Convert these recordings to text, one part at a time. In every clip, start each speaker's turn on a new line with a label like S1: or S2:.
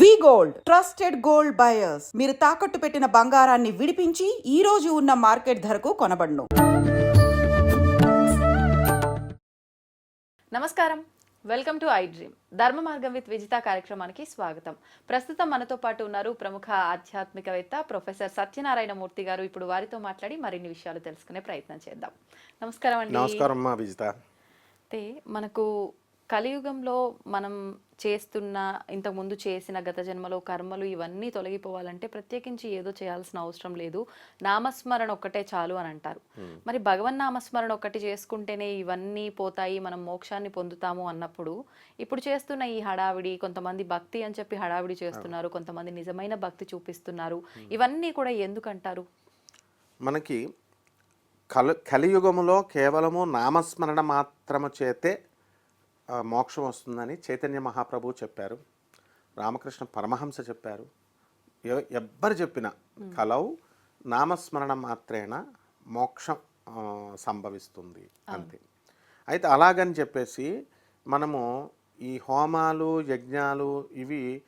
S1: V gold. Trusted gold buyers. మీరు తాకట్టు పెట్టిన బంగారాన్ని విడిపించి ఈ రోజు ఉన్న మార్కెట్ ధరకు కొనబడును.
S2: నమస్కారం. Welcome to I dream. Dharma Margam with Vijitha కార్యక్రమానికి స్వాగతం. ప్రస్తుతం మనతో పాటు ఉన్నారు ప్రముఖ ఆధ్యాత్మికవేత్త ప్రొఫెసర్ సత్యనారాయణ మూర్తి గారు. ఇప్పుడు వారితో మాట్లాడి మరిన్ని విషయాలు తెలుసుకునే ప్రయత్నం చేద్దాం. నమస్కారం అండి.
S3: నమస్కారం అమ్మా విజిత.
S2: అయితే మనకు కలియుగంలో మనం చేస్తున్న ఇంతకుముందు చేసిన గత జన్మలో కర్మలు ఇవన్నీ తొలగిపోవాలంటే ప్రత్యేకించి ఏదో చేయాల్సిన అవసరం లేదు. నామస్మరణ ఒక్కటే చాలు అని అంటారు. మరి భగవన్ నామస్మరణ ఒక్కటి చేసుకుంటేనే ఇవన్నీ పోతాయి మనం మోక్షాన్ని పొందుతాము అన్నప్పుడు ఇప్పుడు చేస్తున్న ఈ హడావిడి కొంతమంది భక్తి అని చెప్పి హడావిడి చేస్తున్నారు కొంతమంది నిజమైన భక్తి చూపిస్తున్నారు. ఇవన్నీ కూడా ఎందుకంటారు
S3: మనకి కలు కలియుగములో కేవలము నామస్మరణ మాత్రము చేతే మోక్షం వస్తుందని చైతన్య మహాప్రభు చెప్పారు. రామకృష్ణ పరమహంస చెప్పారు. ఎవ్వరు చెప్పినా కలవు నామస్మరణ మాత్రేన మోక్షం సంభవిస్తుంది అంతే. అయితే అలాగని చెప్పేసి మనము ఈ హోమాలు యజ్ఞాలు ఇవి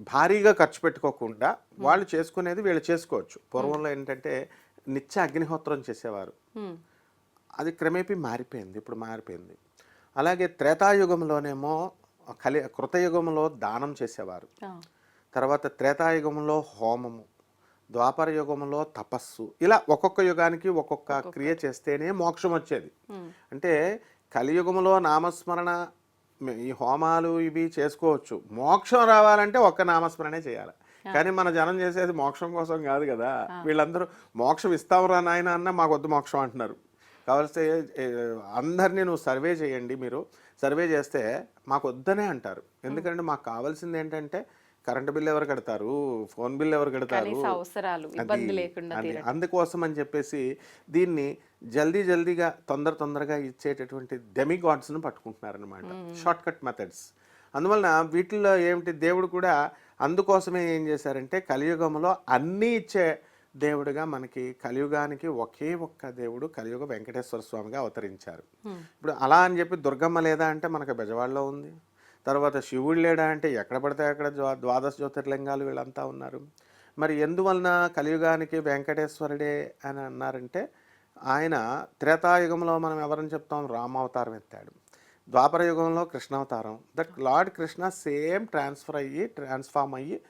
S3: భారీగా ఖర్చు పెట్టుకోకుండా వాళ్ళు చేసుకునేది వీళ్ళు చేసుకోవచ్చు. పూర్వంలో ఏంటంటే నిత్య అగ్నిహోత్రం చేసేవారు. అది క్రమేపీ మారిపోయింది ఇప్పుడు మారిపోయింది. అలాగే త్రేతాయుగంలోనేమో కలి కృతయుగంలో దానం చేసేవారు. తర్వాత త్రేతాయుగంలో హోమము ద్వాపర యుగంలో తపస్సు ఇలా ఒక్కొక్క యుగానికి ఒక్కొక్క క్రియ చేస్తేనే మోక్షం వచ్చేది. అంటే కలియుగంలో నామస్మరణ ఈ హోమాలు ఇవి చేసుకోవచ్చు. మోక్షం రావాలంటే ఒక్క నామస్మరణే చేయాలి. కానీ మన జనం చేసేది మోక్షం కోసం కాదు కదా. వీళ్ళందరూ మోక్షం ఇస్తావురా నాయన అన్న మాకు వద్దు మోక్షం అంటున్నారు. కావాల్సి ఏ, అందరినీ నువ్వు సర్వే చేయండి మీరు. సర్వే చేస్తే మాకు వద్దనే అంటారు. ఎందుకంటే మాకు కావాల్సింది ఏంటంటే కరెంటు బిల్ ఎవరు కడతారు? ఫోన్ బిల్ ఎవరు కడతారు?
S2: అవసరాలు ఇబ్బంది లేకుండా
S3: అందుకోసం అని చెప్పేసి దీన్ని జల్దీ జల్దీగా తొందర తొందరగా ఇచ్చేటటువంటి డెమి గాడ్స్ను పట్టుకుంటున్నారనమాట షార్ట్ కట్ మెథడ్స్ అందువలన వీటిల్లో ఏమిటి? దేవుడు కూడా అందుకోసమే ఏం చేశారంటే కలియుగంలో అన్నీ ఇచ్చే దేవుడిగా మనకి కలియుగానికి ఒకే ఒక్క దేవుడు కలియుగ వెంకటేశ్వర స్వామిగా అవతరించారు. ఇప్పుడు అలా అని చెప్పి దుర్గమ్మ లేదా అంటే మనకు బెజవాడలో ఉంది. తర్వాత శివుడు లేడా అంటే ఎక్కడ పడితే అక్కడ ద్వా- ద్వాదశ జ్యోతిర్లింగాలు వీళ్ళంతా ఉన్నారు. మరి ఎందువలన కలియుగానికి వెంకటేశ్వరుడే అని అన్నారంటే ఆయన త్రేతాయుగంలో మనం ఎవరని చెప్తాం? రామావతారం ఎత్తాడు. ద్వాపర యుగంలో కృష్ణావతారం. That lord Krishna same transfer అయ్యి ట్రాన్స్ఫార్మ్ అయ్యి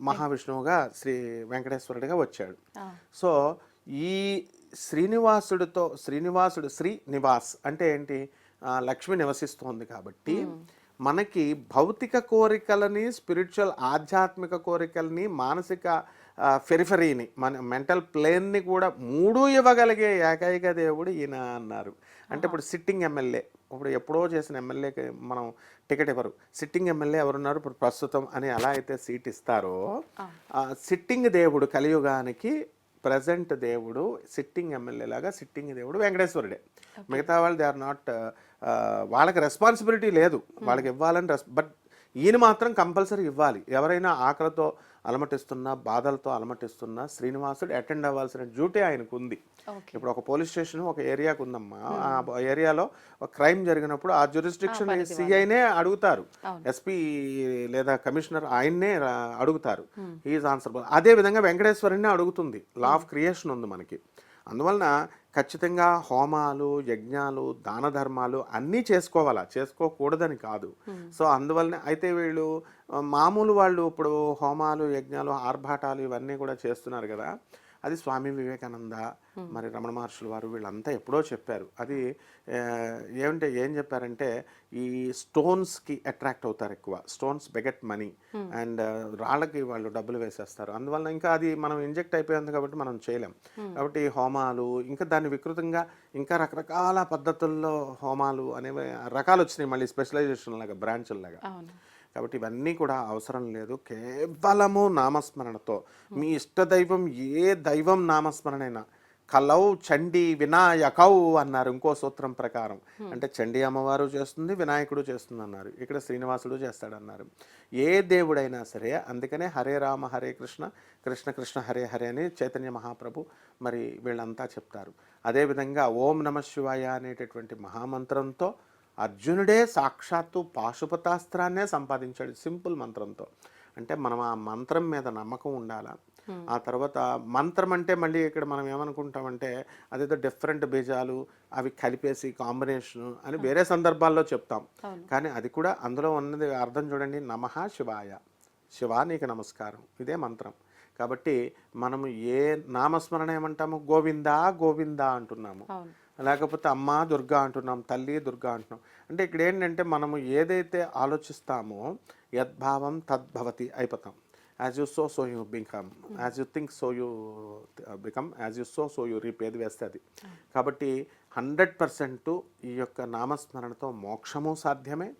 S3: మహావిష్ణువుగా శ్రీ వెంకటేశ్వరుడిగా వచ్చాడు. సో ఈ శ్రీనివాసుడితో శ్రీనివాసుడు శ్రీ నివాస్ అంటే ఏంటి? లక్ష్మి నివసిస్తోంది కాబట్టి మనకి భౌతిక కోరికలని స్పిరిచువల్ ఆధ్యాత్మిక కోరికల్ని మానసిక ఫెరిఫరీని మన మెంటల్ ప్లేన్ని కూడా మూడు ఇవ్వగలిగే ఏకైక దేవుడు ఈయన అన్నారు. అంటే ఇప్పుడు సిట్టింగ్ ఎమ్మెల్యే ఇప్పుడు ఎప్పుడో చేసిన ఎమ్మెల్యేకి మనం టికెట్ ఇవ్వరు. సిట్టింగ్ ఎమ్మెల్యే ఎవరున్నారు? ఇప్పుడు ప్రస్తుతం అని ఎలా అయితే సీట్ ఇస్తారో సిట్టింగ్ దేవుడు కలియుగానికి ప్రజెంట్ దేవుడు సిట్టింగ్ ఎమ్మెల్యే లాగా సిట్టింగ్ దేవుడు వెంకటేశ్వరుడే. మిగతా వాళ్ళు దే ఆర్ నాట్ వాళ్ళకి రెస్పాన్సిబిలిటీ లేదు. వాళ్ళకి ఇవ్వాలని రెస్ బట్ ఈయన మాత్రం కంపల్సరీ ఇవ్వాలి. ఎవరైనా ఆకలితో అలమటిస్తున్నా బాధలతో అలమటిస్తున్నా శ్రీనివాసుడు అటెండ్ అవ్వాల్సిన డ్యూటీ ఆయనకు ఉంది ఇప్పుడు ఒక పోలీస్ స్టేషన్ ఒక ఏరియాకు ఉందమ్మా ఆ ఏరియాలో ఒక క్రైమ్ జరిగినప్పుడు ఆ జ్యూరిస్డిక్షన్ సిఐనే అడుగుతారు. ఎస్పీ లేదా కమిషనర్ ఆయన్నే అడుగుతారు. ఈజ్ ఆన్సరబుల్ అదే విధంగా వెంకటేశ్వరుని అడుగుతుంది. లా ఆఫ్ క్రియేషన్ ఉంది మనకి. అందువలన ఖచ్చితంగా హోమాలు యజ్ఞాలు దాన ధర్మాలు అన్నీ చేసుకోవాలా? చేసుకోకూడదని కాదు. సో అందువలన అయితే వీళ్ళు మామూలు వాళ్ళు ఇప్పుడు హోమాలు యజ్ఞాలు ఆర్భాటాలు ఇవన్నీ కూడా చేస్తున్నారు కదా. అది స్వామి వివేకానంద మరి రమణ మహర్షుల వారు వీళ్ళంతా ఎప్పుడో చెప్పారు. అది ఏమంటే ఏం చెప్పారంటే ఈ స్టోన్స్కి అట్రాక్ట్ అవుతారు ఎక్కువ. Stones beget money. అండ్ రాళ్ళకి వాళ్ళు డబ్బులు వేసేస్తారు. అందువల్ల ఇంకా అది మనం ఇంజెక్ట్ అయిపోయింది కాబట్టి మనం చేయలేం. కాబట్టి హోమాలు ఇంకా దాన్ని వికృతంగా ఇంకా రకరకాల పద్ధతుల్లో హోమాలు అనేవి రకాలు వచ్చినాయి మళ్ళీ స్పెషలైజేషన్ లాగా బ్రాంచుల లాగా కాబట్టి ఇవన్నీ కూడా అవసరం లేదు. కేవలము నామస్మరణతో. మీ ఇష్ట దైవం ఏ దైవం నామస్మరణైనా కలౌ చండి వినాయకౌ అన్నారు ఇంకో సూత్రం ప్రకారం. అంటే చండి అమ్మవారు చేస్తుంది వినాయకుడు చేస్తుంది అన్నారు. ఇక్కడ శ్రీనివాసుడు చేస్తాడన్నారు ఏ దేవుడైనా సరే అందుకనే హరే రామ హరే కృష్ణ కృష్ణ కృష్ణ హరే హరే అని చైతన్య మహాప్రభు మరి వీళ్ళంతా చెప్తారు. అదేవిధంగా ఓం నమ శివాయ అనేటటువంటి మహామంత్రంతో అర్జునుడే సాక్షాత్తు పాశుపతాస్త్రాన్నే సంపాదించాడు సింపుల్ మంత్రంతో. అంటే మనం ఆ మంత్రం మీద నమ్మకం ఉండాలా? ఆ తర్వాత మంత్రం అంటే మళ్ళీ ఇక్కడ మనం ఏమనుకుంటామంటే అదేదో డిఫరెంట్ బీజాలు అవి కలిపేసి కాంబినేషన్ అని వేరే సందర్భాల్లో చెప్తాం. కానీ అది కూడా అందులో ఉన్నది అర్థం చూడండి నమః శివాయ. శివా నీకు నమస్కారం. ఇదే మంత్రం. కాబట్టి మనము ఏ నామస్మరణ ఏమంటాము? గోవిందా గోవిందా అంటున్నాము. లేకపోతే అమ్మ దుర్గా అంటున్నాం తల్లి దుర్గా అంటున్నాం. అంటే ఇక్కడ ఏంటంటే మనము ఏదైతే ఆలోచిస్తామో యద్భావం తద్భవతి అయిపోతాం. As you so so you become as you think so you become as you so so you reap ఏది వేస్తే అది. కాబట్టి హండ్రెడ్ పర్సెంట్ ఈ యొక్క నామస్మరణతో మోక్షము సాధ్యమే.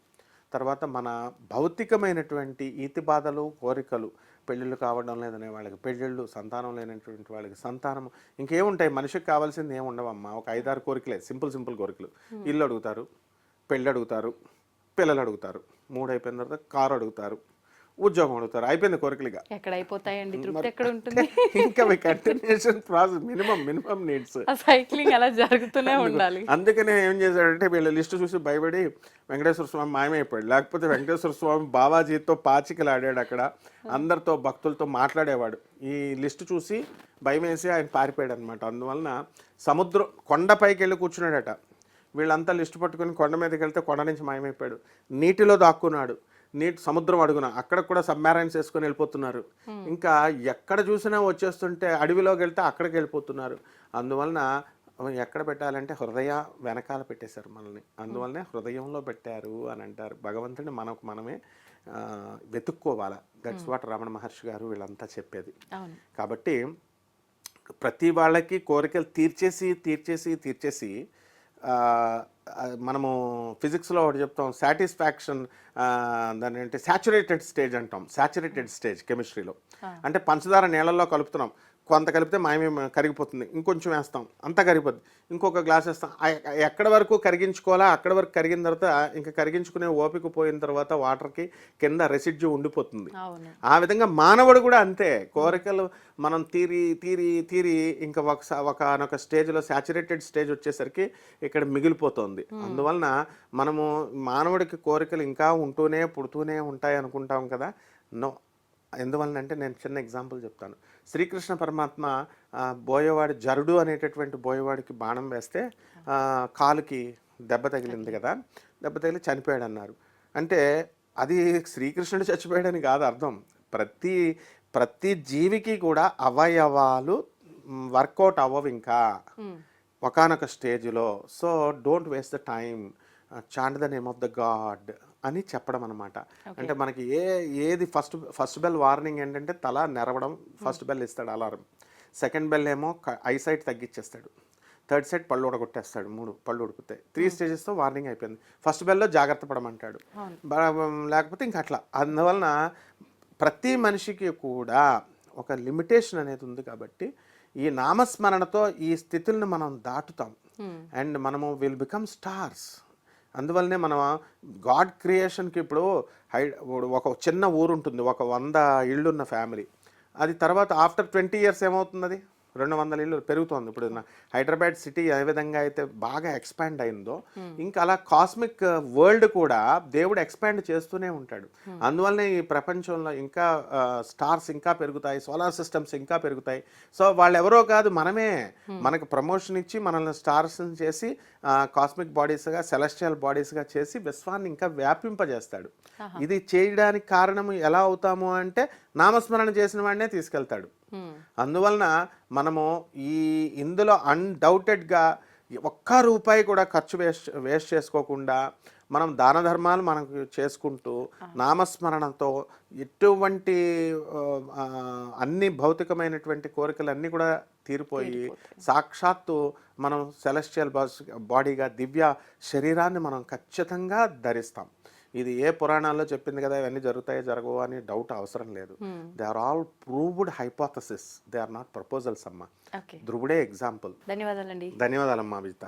S3: తర్వాత మన భౌతికమైనటువంటి ఈతి బాధలు కోరికలు పెళ్ళిళ్ళు కావడం లేదనే వాళ్ళకి పెళ్ళిళ్ళు సంతానం లేనటువంటి వాళ్ళకి సంతానం ఇంకేముంటాయి? మనిషికి కావాల్సింది ఏమి ఉండవమ్మా ఒక ఐదారు కోరికలే సింపుల్ సింపుల్ కోరికలు. ఇల్లు అడుగుతారు పెళ్ళి అడుగుతారు పిల్లలు అడుగుతారు మూడు అయిపోయిన తర్వాత కారు అడుగుతారు. ఉద్యోగం అడుగుతారు. అయిపోయింది కోరికలుగా.
S2: ఎక్కడ అయిపోతాయండి తృప్తి ఎక్కడ ఉంటుంది
S3: ఇంకా continuation process minimum minimum needs
S2: cycling అలా జరుగుతూనే ఉండాలి.
S3: అందుకనే ఏం చేశాడంటే వీళ్ళ లిస్ట్ చూసి భయపడి వెంకటేశ్వర స్వామి మాయమైపోయాడు. లేకపోతే వెంకటేశ్వర స్వామి బాబాజీతో పాచికలు ఆడాడు అక్కడ. అందరితో భక్తులతో మాట్లాడేవాడు. ఈ లిస్ట్ చూసి భయం వేసి ఆయన పారిపోయాడు అనమాట అందువలన సముద్రం కొండపైకి వెళ్ళి కూర్చున్నాడట. వీళ్ళంతా లిస్ట్ పట్టుకొని కొండ మీదకి వెళ్తే కొండ నుంచి మాయమైపోయాడు. నీటిలో దాక్కున్నాడు. నీటి సముద్రం అడుగున. అక్కడ కూడా సబ్మారైన్స్ వేసుకొని వెళ్ళిపోతున్నారు. ఇంకా ఎక్కడ చూసినా వచ్చేస్తుంటే అడవిలోకి వెళ్తే అక్కడికి వెళ్ళిపోతున్నారు. అందువలన ఎక్కడ పెట్టాలంటే హృదయ వెనకాల పెట్టేశారు మనల్ని. అందువల్లనే హృదయంలో పెట్టారు అని అంటారు. భగవంతుడిని మనకు మనమే వెతుక్కోవాలా. దట్స్ వాట్ రమణ మహర్షి గారు వీళ్ళంతా చెప్పేది. కాబట్టి ప్రతి వాళ్ళకి కోరికలు తీర్చేసి తీర్చేసి తీర్చేసి మనము ఫిజిక్స్లో ఒకటి చెప్తాం సాటిస్ఫాక్షన్ దాని అంటే సాచురేటెడ్ స్టేజ్ అంటాం సాచురేటెడ్ స్టేజ్ కెమిస్ట్రీలో. అంటే పంచదార నీళ్ళల్లో కలుపుతున్నాం. కొంత కలిపితే మాయమే కరిగిపోతుంది. ఇంకొంచెం వేస్తాం. అంతా కరిగిపోద్ది. ఇంకొక గ్లాస్ వేస్తాం. ఎక్కడ వరకు కరిగించుకోవాలా? అక్కడ వరకు కరిగిన తర్వాత ఇంకా కరిగించుకునే ఓపిక పోయిన తర్వాత వాటర్కి కింద రెసిడ్యూ ఉండిపోతుంది. ఆ విధంగా మానవుడు కూడా అంతే. కోరికలు మనం తీరి తీరి తీరి ఇంకా ఒక ఒకనొక స్టేజ్లో సాచురేటెడ్ స్టేజ్ వచ్చేసరికి ఇక్కడ మిగిలిపోతుంది. అందువలన మనము మానవుడికి కోరికలు ఇంకా ఉంటూనే పుడుతూనే ఉంటాయి అనుకుంటాం కదా. నో. ఎందువలన అంటే నేను చిన్న ఎగ్జాంపుల్ చెప్తాను. శ్రీకృష్ణ పరమాత్మ బోయవాడి జరుడు అనేటటువంటి బోయవాడికి బాణం వేస్తే కాలుకి దెబ్బ తగిలింది కదా దెబ్బ తగిలి చనిపోయాడు అన్నారు అంటే అది శ్రీకృష్ణుడు చచ్చిపోయాడని కాదు అర్థం. ప్రతి ప్రతి జీవికి కూడా అవయవాలు వర్కౌట్ అవ్వవు ఇంకా. ఒకనొక స్టేజ్లో. So don't waste the time chant the name of the god అని చెప్పడం అనమాట అంటే మనకి ఏ ఏది ఫస్ట్ ఫస్ట్ బెల్ వార్నింగ్ ఏంటంటే తల నెరవడం ఫస్ట్ బెల్ ఇస్తాడు అలారం. సెకండ్ బెల్ ఏమో ఐసైట్ తగ్గించేస్తాడు థర్డ్ సైడ్ పళ్ళు ఉడగొట్టేస్తాడు మూడు పళ్ళు ఉడుకుతాయి. త్రీ స్టేజెస్తో వార్నింగ్ అయిపోయింది. ఫస్ట్ బెల్లో జాగ్రత్త పడమంటాడు. లేకపోతే ఇంకా అట్లా. అందువలన ప్రతి మనిషికి కూడా ఒక లిమిటేషన్ అనేది ఉంది కాబట్టి ఈ నామస్మరణతో ఈ స్థితులను మనం దాటుతాం. అండ్ మనము విల్ బికమ్ స్టార్స్. అందువల్లనే మనం గాడ్ క్రియేషన్కి ఇప్పుడు హై ఒక చిన్న ఊరు ఉంటుంది ఒక వంద ఇళ్ళున్న ఫ్యామిలీ. అది తర్వాత ఆఫ్టర్ ట్వంటీ ఇయర్స్ ఏమవుతుంది అది రెండు వందల ఇల్లు పెరుగుతోంది. ఇప్పుడు హైదరాబాద్ సిటీ ఏ విధంగా అయితే బాగా ఎక్స్పాండ్ అయిందో ఇంకా అలా కాస్మిక్ వరల్డ్ కూడా దేవుడు ఎక్స్పాండ్ చేస్తూనే ఉంటాడు. అందువల్లనే ఈ ప్రపంచంలో ఇంకా స్టార్స్ ఇంకా పెరుగుతాయి సోలార్ సిస్టమ్స్ ఇంకా పెరుగుతాయి. సో వాళ్ళు ఎవరో కాదు మనమే మనకు ప్రమోషన్ ఇచ్చి మనల్ని స్టార్స్ చేసి కాస్మిక్ బాడీస్గా సెలెస్టియల్ బాడీస్గా చేసి విశ్వాన్ని ఇంకా వ్యాపింపజేస్తాడు. ఇది చేయడానికి కారణం ఎలా అవుతాము అంటే నామస్మరణ చేసిన వాడినే తీసుకెళ్తాడు. అందువలన మనము ఈ ఇందులో అన్డౌటెడ్గా ఒక్క రూపాయి కూడా ఖర్చు వేస్ట్ వేస్ట్ చేసుకోకుండా మనం దాన ధర్మాలు మనకు చేసుకుంటూ నామస్మరణతో ఎటువంటి అన్ని భౌతికమైనటువంటి కోరికలన్నీ కూడా తీరిపోయి సాక్షాత్తు మనం సెలెస్టియల్ బాడీగా దివ్య శరీరాన్ని మనం ఖచ్చితంగా ధరిస్తాం. ఇది ఏ పురాణాల్లో చెప్పింది కదా ఇవన్నీ జరుగుతాయో జరగవు అని డౌట్ అవసరం లేదు. They are all proved hypothesis they are not proposals అమ్మా. ధ్రువుడే ఎగ్జాంపుల్
S2: ధన్యవాదాలండి.
S3: ధన్యవాదాలమ్మా విజిత.